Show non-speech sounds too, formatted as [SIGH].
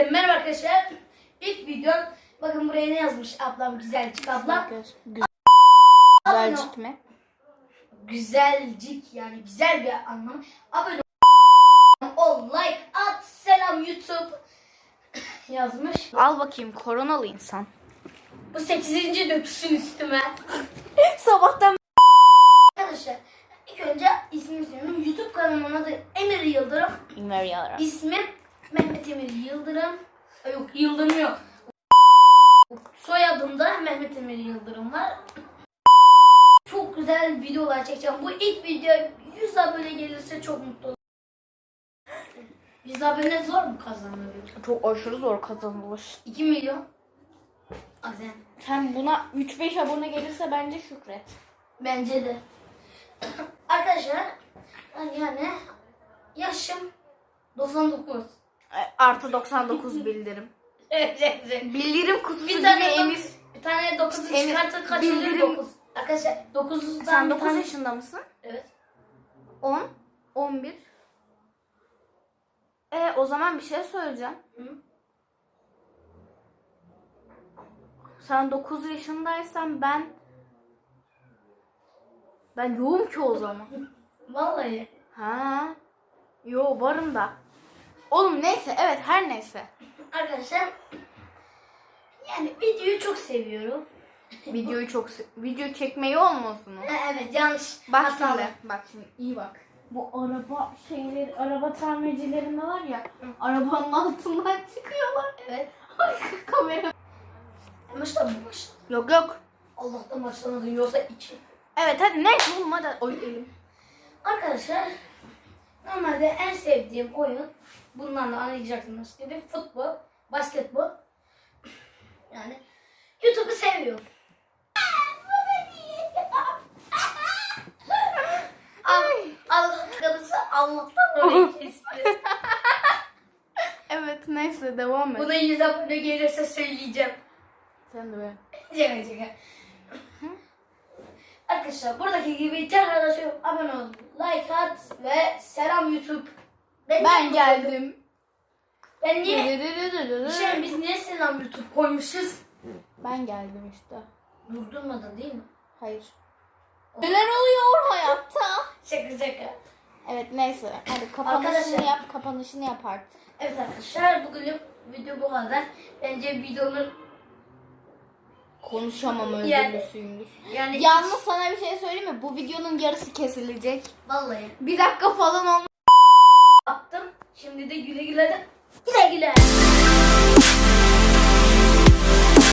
Hepinize merhaba arkadaşlar. İlk video bakın buraya ne yazmış ablam güzelcik abla. Güzelcik mi? Güzelcik yani güzel bir anlam. Abone ol, like at, selam YouTube [COUGHS] yazmış. Al bakayım koronalı insan. Bu 8. döküşün üstüme. [LAUGHS] Sabahtan Arkadaşlar ilk önce ismini söylüyorum. YouTube kanalımın adı Emir Yıldırım. İmeri alarak. İsmim Mehmet Emir Yıldırım. Yok Yıldırım yok. Soyadımda Mehmet Emir Yıldırım var. Çok güzel videolar çekeceğim. Bu ilk video 100 abone gelirse çok mutlu olurum. 100 abone zor mu kazanılıyor? Çok aşırı zor kazanılır. 2 milyon. Azen. Sen buna 3-5 abone gelirse bence şükret. Bence de. Arkadaşlar yani yaşım 99. E, Artı 99 bildirim. [LAUGHS] Bildirim kutusu bir gibi tane Emir. dokuz, bir tane 9'u Emir, çıkartır kaç oluyor bildirim- 9. Arkadaşlar 9'dan Sen bir 9 tane... yaşında mısın? Evet. 10, 11. E o zaman bir şey söyleyeceğim. Hı? Sen 9 yaşındaysan ben ben yoğum ki o zaman. [LAUGHS] Vallahi. Ha. Yo varım da. Oğlum neyse evet her neyse. Arkadaşlar yani videoyu çok seviyorum. Videoyu çok se- video çekmeyi olmasın o. Ha, evet yanlış. Bak şimdi. Bak şimdi iyi bak. Bu araba şeyleri, araba tamircilerinde var ya. Arabanın altından çıkıyorlar. Evet. [LAUGHS] Kamera. Başlama başla. Yok yok. Allah'tan başlamadın yoksa iki. Evet hadi neyse oğlum hadi. Oy elim. Arkadaşlar normalde en sevdiğim oyun bundan da anlayacaksınız gibi futbol, basketbol. Yani YouTube'u seviyorum. Kalısı Allah'tan orayı kesti. Evet neyse devam et. Buna 100 abone gelirse söyleyeceğim. Sen de be. Şaka şaka. Arkadaşlar buradaki gibi tekrar. Abone ol, like at ve selam YouTube. Ben, Ben geldim. Ben niye? Şey, biz niye selam YouTube koymuşuz? Ben geldim işte. Durdurmadın değil mi? Hayır. Neler oluyor hayatta? Şaka şaka. Evet neyse. Hadi kapanışını Arkadaşlar- yap, kapanışını yap artık. Evet arkadaşlar bugünlük video bu kadar. Bence videonun Konuşamam özürlüsüyümdür. yani Yalnız sana bir şey söyleyeyim mi? Bu videonun yarısı kesilecek. vallahi Bir dakika falan olmaz.